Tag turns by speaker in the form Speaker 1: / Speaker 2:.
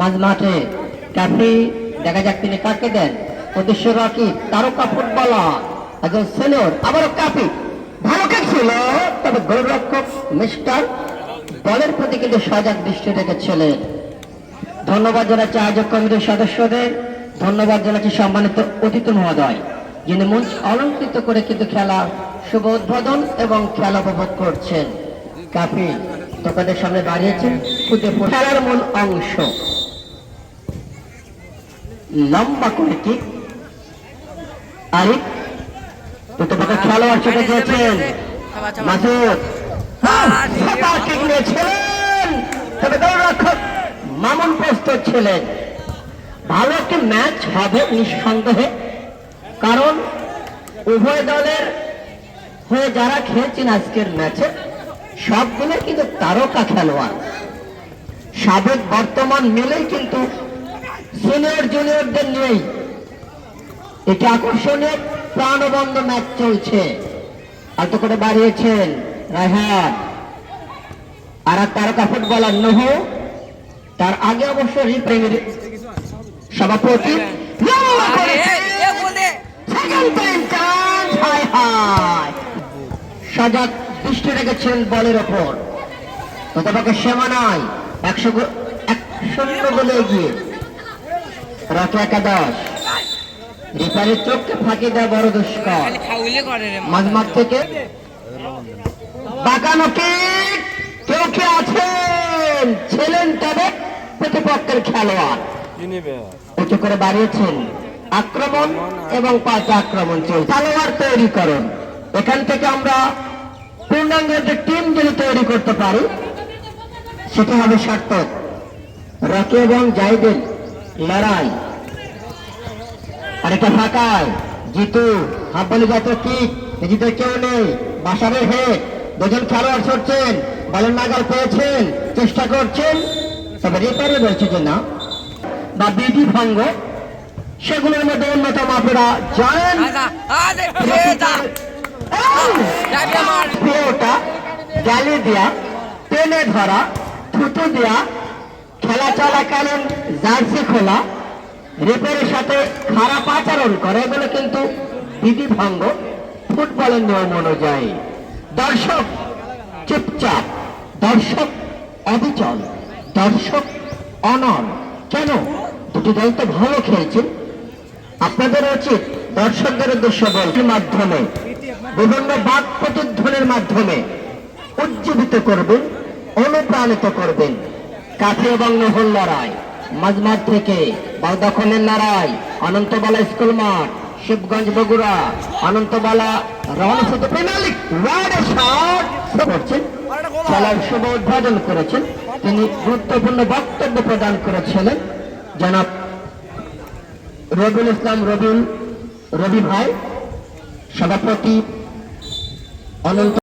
Speaker 1: মাঝ মাঠে ক্যাফি দেখা যাক তিনি কাকে দেন। উদ্দেশ্য রাখি তারকা ফুটবলার, একজন সিনিয়র আবারও ক্যাফি ভালো ছিল তবে গোলরক্ষক মিস্টার বলের প্রতি কিন্তু সজাগ দৃষ্টি রেখেছিলেন। ধন্যবাদ জানাচ্ছি আয়োজক কমিটির সদস্যদের, ধন্যবাদ জানাচ্ছি সম্মানিত অতিথি মহোদয়, যিনি মঞ্চ অলঙ্কৃত করে কিন্তু খেলা শুভ উদ্বোধন এবং খেলা উপভোগ করছেন। কাফি তোকাদের সামনে দাঁড়িয়েছেন খুদে খেলার মূল অংশ। লম্বা করে কি আরিফ খেলোয়াড় গিয়েছেন মাসুদ কিক নিয়েছিলেন তবে গোলরক্ষক মামুন প্রস্তুত ছিলেন। ভালো একটি ম্যাচ হবে নিঃসন্দেহে। কারণ উভয় দলের হয়ে যারা খেলছেন আজকের ম্যাচে সবগুলো কিন্তু তারকা খেলোয়াড়। সাবেক বর্তমান মিলেই কিন্তু সিনিয়র জুনিয়রদের নিয়েই। এটি আকর্ষণীয় প্রাণবন্ধ ম্যাচ চলছে। এত করে বাড়িয়েছেন রায়হান। আর এক তারকা ফুটবলার নহ। তার আগে অবশ্য রিপ্রেমের সভাপতি। সজাগ দৃষ্টি রেখেছেন বলের ওপর। তথাপি সেমা নাই। একশো এক শূন্য বলে এগিয়ে। রিপারের চোখকে ফাঁকি দেয় বড় দুষ্কর। মাঝমাঠ থেকে বাঁকানো কিক কেউ কে আছেন ছিলেন তবে প্রতিপক্ষের খেলোয়াড়। উঁচু করে বাড়িয়েছেন আক্রমণ এবং পাঁচ আক্রমণ চলছে। খেলোয়াড় তৈরি করুন। এখান থেকে আমরা পূর্ণাঙ্গের যে টিম যদি তৈরি করতে পারি সেটা হবে সার্থক। রকি এবং জাইদের লড়াই। আরেকটা ফাঁকায় জিতু হাফ বলে যত কিক জিতে কেউ নেই। বাসারের হেড দুজন খেলোয়াড় ছড়ছেন বলের নাগাল পেয়েছেন চেষ্টা করছেন তবে রেপারে বলছে যে না। বা বিধি ভঙ্গ সেগুলোর মধ্যে অন্যতম আপনারা জানেন। গালি দেয়া টেনে ধরা থুতু দেয়া খেলা চলাকালীন জার্সি খোলা, রেফারের সাথে খারাপ আচরণ করে, এগুলো কিন্তু বিধি ভঙ্গ ফুটবলের নিয়ম অনুযায়ী, দর্শক চুপচাপ, দর্শক অবিচল, দর্শক অনর কেন? দুটি দল তো ভালো খেলছেন আপনাদের উচিত দর্শকদের উদ্দেশ্য বলতে মাধ্যমে, বিভিন্ন বাক প্রতিধ্বনির মাধ্যমে উজ্জীবিত করবেন, অনুপ্রাণিত করবেন। কাছে এবং নহল লড়াই মাঝমাঠ থেকে দখলের লড়াই অনন্তবালা স্কুল মাঠ, শিবগঞ্জ বগুড়া, অনন্তবালা লিগ ওয়ার্ড শট করছেন। খেলার শুভ উদ্বোধন করেছেন। তিনি গুরুত্বপূর্ণ বক্তব্য প্রদান করেছিলেন। জনাব রবিউল ইসলাম, রবিউল, রবি ভাই, সভাপতি অনন্ত